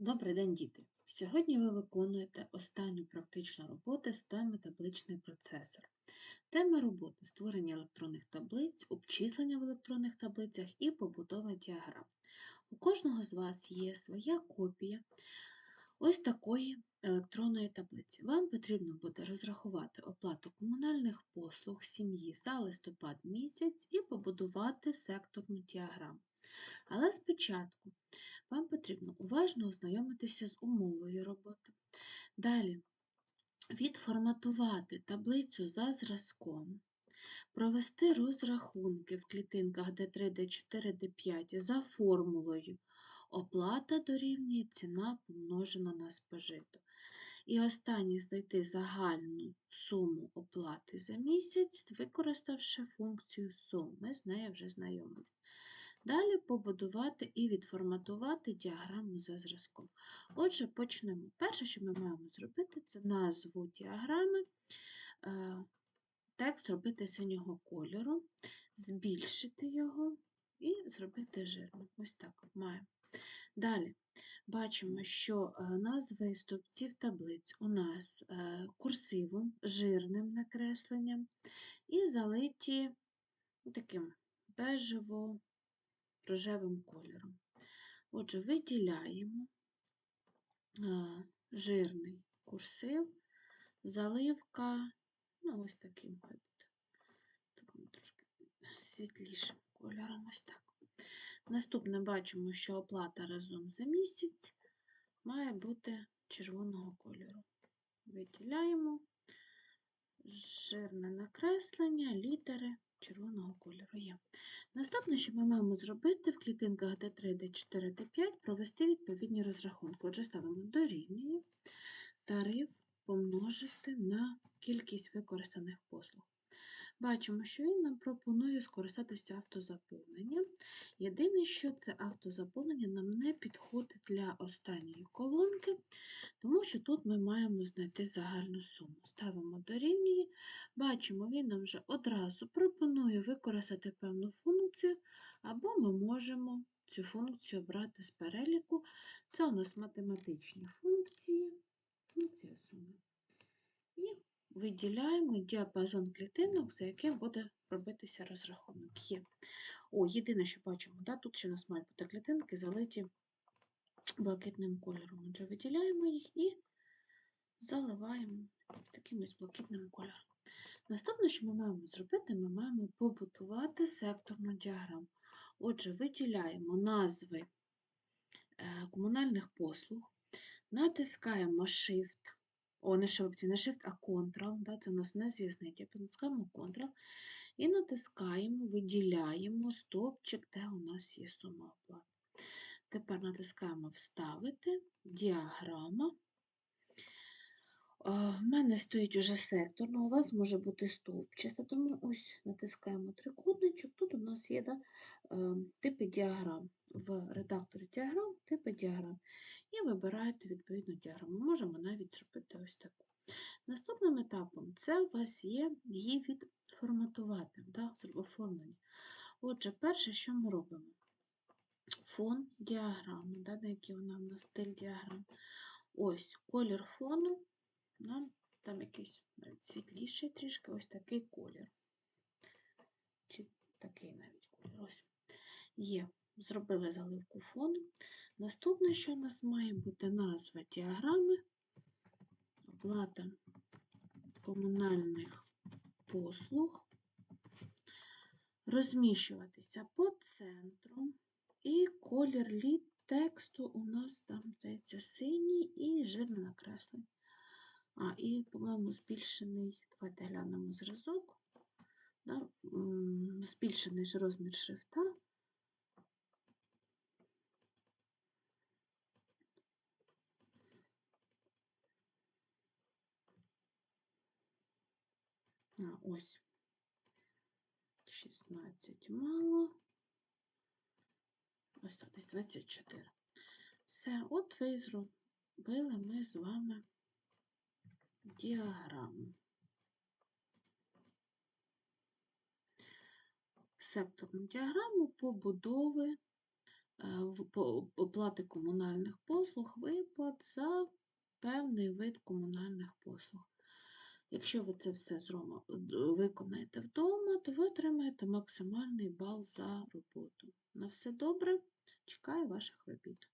Добрий день, діти! Сьогодні ви виконуєте останню практичну роботу з теми табличний процесор. Тема роботи створення електронних таблиць, обчислення в електронних таблицях і побудова діаграм. У кожного з вас є своя копія ось такої електронної таблиці. Вам потрібно буде розрахувати оплату комунальних послуг сім'ї за листопад місяць і побудувати секторну діаграму. Але спочатку вам потрібно уважно ознайомитися з умовою роботи. Далі відформатувати таблицю за зразком, провести розрахунки в клітинках D3, D4, D5 за формулою оплата дорівнює ціна помножена на спожиту. І останнє знайти загальну суму оплати за місяць, використавши функцію сум. Ми з нею вже знайомились. Далі побудувати і відформатувати діаграму за зразком. Отже, почнемо. Перше, що ми маємо зробити, це назву діаграми, е, текст зробити синього кольору, збільшити його і зробити жирним. Ось так маємо. Далі бачимо, що е, назви стовпців таблиць у нас е, курсивом, жирним накресленням і залиті таким бежево рожевим кольором. Отже, виділяємо е, жирний курсив, заливка, ну, ось таким хай буде, трошки світлішим кольором. Ось так. Наступне бачимо, що оплата разом за місяць має бути червоного кольору. Виділяємо жирне накреслення, літери червоного кольору є. Наступне, що ми маємо зробити в клітинках D3, D4, D5, провести відповідні розрахунки. Отже, ставимо дорівнює тариф помножити на кількість використаних послуг. Бачимо, що він нам пропонує скористатися автозаповненням. Єдине, що це автозаповнення нам не підходить для останньої колонки, тому що тут ми маємо знайти загальну суму. Ставимо дорівнює, бачимо, він нам вже одразу пропонує використати певну функцію, або ми можемо цю функцію обрати з переліку. Це у нас математичні функції, функція суми. І виділяємо діапазон клітинок, за яким буде робитися розрахунок. Є. О, єдине, що бачимо, да, тут ще у нас мають бути клітинки залиті блакитним кольором. Отже, виділяємо їх і заливаємо таким ось блакитним кольором. Наступне, що ми маємо зробити, ми маємо побудувати секторну діаграму. Отже, виділяємо назви е, комунальних послуг, натискаємо Shift, о, не Shift, не Shift, а Ctrl, да, це у нас незвісний тип, натискаємо Ctrl і натискаємо, виділяємо стовпчик, де у нас є сума оплати. Тепер натискаємо Вставити, діаграма. В мене стоїть уже секторно, у вас може бути стовпчаста, тому ось натискаємо трикутничок. Тут у нас є да, типи діаграм. В редакторі діаграм, типи діаграм. І вибираєте відповідну діаграму. Можемо навіть зробити ось таку. Наступним етапом це у вас є її відформатувати, да, оформлення. Отже, перше, що ми робимо? Фон діаграми, да, на який вона в нас стиль діаграм. Ось колір фону нам там якийсь світліший трішки, ось такий колір. Чи такий навіть колір. Ось є. Зробили заливку фону. Наступне, що у нас має бути назва діаграми, оплата комунальних послуг, розміщуватися по центру, і колір літ тексту у нас там, здається, синій і жирне накреслення. А, і, по-моєму, збільшений, давайте глянемо зразок, да? збільшений розмір шрифта. Ось 16 мало. Ось тут десь 24. Все, от ви зробили ми з вами діаграму. Секторну діаграму побудови оплати комунальних послуг, виплат за певний вид комунальних послуг. Якщо ви це все виконаєте вдома, то ви отримаєте максимальний бал за роботу. На все добре, чекаю ваших робіт.